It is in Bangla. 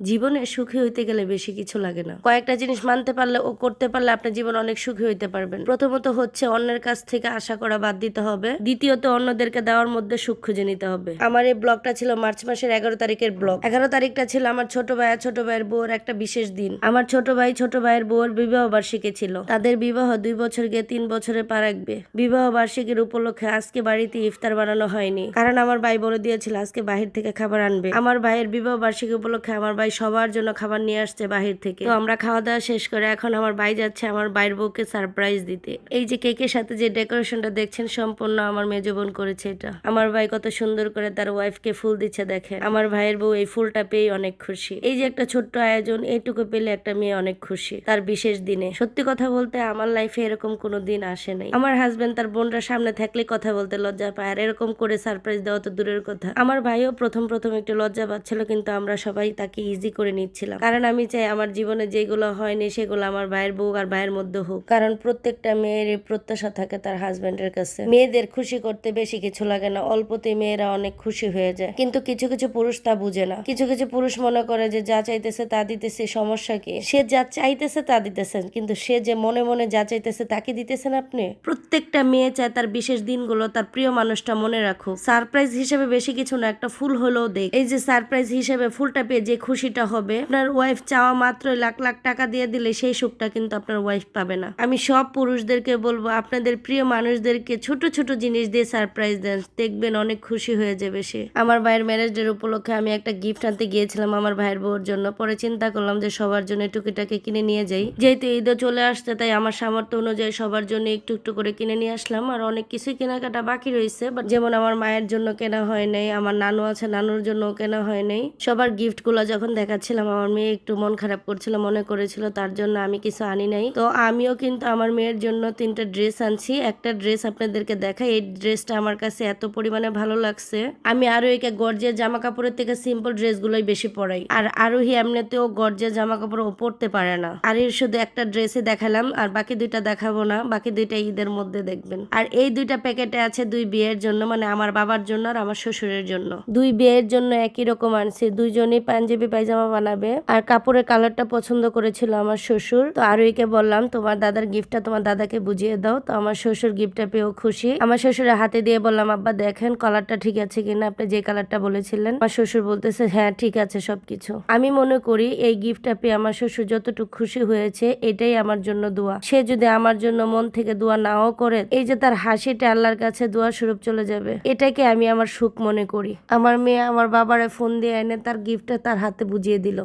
জীবনে সুখী হইতে গেলে বেশি কিছু লাগে না। কয়েকটা জিনিস মানতে পারলে ও করতে পারলে আপনার জীবন অনেক সুখী হইতে পারবেন। প্রথমত হচ্ছে অন্যের কাছ থেকে আশা করা বাদ দিতে হবে। দ্বিতীয়ত, অন্যদেরকে দেওয়ার মধ্যে সুখ খুঁজে নিতে হবে। আমার এই ব্লগটা ছিল মার্চ মাসের এগারো তারিখের ব্লগ। এগারো তারিখটা ছিল আমার ছোট ভাই ছোট ভাইয়ের বউর একটা বিশেষ দিন। আমার ছোট ভাই, ছোট ভাইয়ের বউর বিবাহ বার্ষিকী ছিল। তাদের বিবাহ দুই বছর গিয়ে তিন বছরে পা রাখবে বিবাহ বার্ষিকীর উপলক্ষে আজকে বাড়িতে ইফতার বানানো হয়নি। কারণ আমার ভাই বলে দিয়েছিল, আজকে বাহির থেকে খাবার আনবে। আমার ভাইয়ের বিবাহ বার্ষিকী উপলক্ষে আমার ভাই সবার জন্য খাবার নিয়ে আসছে বাহির থেকে। তো আমরা খাওয়া দাওয়া শেষ করে এখন আমার ভাই যাচ্ছে আমার ভাইয়ের বউকে সারপ্রাইজ দিতে। এই যে কেকের সাথে যে ডেকোরেশনটা দেখছেন সম্পূর্ণ আমার মেজ বোন করেছে এটা। আমার ভাই কত সুন্দর করে তার ওয়াইফকে ফুল দিচ্ছে দেখেন। আমার ভাইয়ের বউ এই ফুলটা পেয়ে অনেক খুশি। এই যে একটা ছোট্ট আয়োজন, এইটুকু পেলে একটা মেয়ে অনেক খুশি তার বিশেষ দিনে। সত্যি কথা বলতে আমার লাইফে এরকম কোনো দিন আসে নাই। আমার হাজবেন্ড তার বোনরা সামনে থাকলে কথা বলতে লজ্জা পায়। আর এরকম করে সারপ্রাইজ দেওয়া তো দূরের কথা। আমার ভাইও প্রথম প্রথম একটু লজ্জা পাচ্ছিল, কিন্তু আমরা সবাই তাকে ইজি করে নিচ্ছিলাম। কারণ আমি চাই আমার জীবনে যেগুলো হয়নি সেগুলো আমার ভাইয়ের বউ আর ভাইয়ের মধ্যে হোক। কারণ প্রত্যেকটা মেয়ের প্রত্যাশা থাকে তার হাজবেন্ডের কাছে। মেয়েদের খুশি করতে বেশি কিছু লাগে না অল্পতে মেয়েরা অনেক খুশি হয়ে যায়। কিন্তু কিছু কিছু পুরুষ তা বুঝে না। কিছু কিছু পুরুষ মনে করে যে যা চাইতেছে তা দিতেছে, সমস্যা কি? সে যা চাইতেছে তা দিতেছেন, কিন্তু সে যে মনে মনে যা চাইতেছে তাকে দিতেছেন আপনি? প্রত্যেকটা মেয়ে চায় তার বিশেষ দিনগুলো তার প্রিয় মানুষটা মনে রাখুক। সারপ্রাইজ হিসেবে বেশি কিছু না, একটা ফুল হলেও দেখ। এই যে সারপ্রাইজ হিসেবে ফুলটা পেয়ে যে খুশিটা হবে। আপনার ওয়াইফ চাওয়া মাত্র লাখ লাখ টাকা দিয়ে দিলে সেই সুখটা কিন্তু আপনার ওয়াইফ পাবে না। আমি সব পুরুষদেরকে বলব, আপনাদের প্রিয় মানুষদেরকে ছোট ছোট জিনিস দিয়ে সারপ্রাইজ দেন। দেখবেন অনেক খুশি হয়ে যাবে সে। আমার ভাইয়ের ম্যারেজ ডের উপলক্ষে আমি একটা গিফট আনতে গিয়েছিলাম আমার ভাইয়ের বউর জন্য। পরে চিন্তা করলাম যে সবার জন্য টুকিটাকে কিনে নিয়ে যাই। যেহেতু ঈদও চলে আসছে, তাই আমার সামর্থ্য অনুযায়ী সবার জন্য একটু একটু করে কিনে নিয়ে আসলাম। আর অনেক কিছুই কেনাকাটা বাকি রয়েছে যেমন আমার মায়ের জন্য কেনা হয় নাই, আমার নানু আছে, নানুর জন্য কেনা হয় নাই। সবার গিফটগুলো যখন দেখাচ্ছিলাম, আমার মেয়ে একটু মন খারাপ করছিল, মনে করেছিল তার জন্য আমি কিছু আনি নাই। তো আমিও কিন্তু আমার মেয়ের জন্য তিনটা ড্রেস আনছি। একটা ড্রেস আপনাদেরকে দেখাই, এই ড্রেসটা আমার কাছে এত পরিমাণে ভালো লাগছে। আমি আরও একে গর্জের জামা কাপড়ের থেকে সিম্পল ড্রেসগুলোই বেশি পরাই। আর আরোহী এমনিতেও গর্জের জামা কাপড় পরতে পারে না। আর এর শুধু একটা ড্রেসে দেখালাম, আর বাকি দুইটা দেখাবো না, বাকি দুইটা ঈদের মধ্যে দেখবেন। আর এই দুইটা প্যাকেটে আছে দুই বিয়ের জন্য মানে আমার বাবার জন্য আর আমার শ্বশুরের জন্য। দুই বিয়ের জন্য একই রকম আনছি, দুইজনই পাঞ্জাবি পায়জামা বানাবে। আর কাপড়ের কালারটা পছন্দ করেছিল আমার শ্বশুর। তো আরোহীকে বললাম, তোমার দাদার গিফটটা তোমার দাদাকে বুঝিয়ে দাও। তো আমার শ্বশুর গিফটটা পেয়েও খুশি। আমার শ্বশুরের হাতে দিয়ে বললাম, আব্বা, দেখেন কালারটা ঠিক আছে কিনা? আপনি যে কালারটা বলেছিলেন। আমার শ্বশুর বলতেছে হ্যাঁ ঠিক আছে সবকিছু। আমি মনে করি, এই গিফটটা পেয়ে আমার শ্বশুর যতটুকু খুশি হয়েছে, এটাই আমার জন্য দোয়া। সে যদি আমার জন্য মন থেকে দোয়া নাও করে, এই যে তার হাসিটা আল্লাহর কাছে দোয়া স্বরূপ চলে যাবে। এটাকে আমি আমার সুখ মনে করি। আমার মেয়ে আমার বাবারে ফোন দিয়ে এনে তার গিফটটা তার হাতে বুঝিয়ে দিল।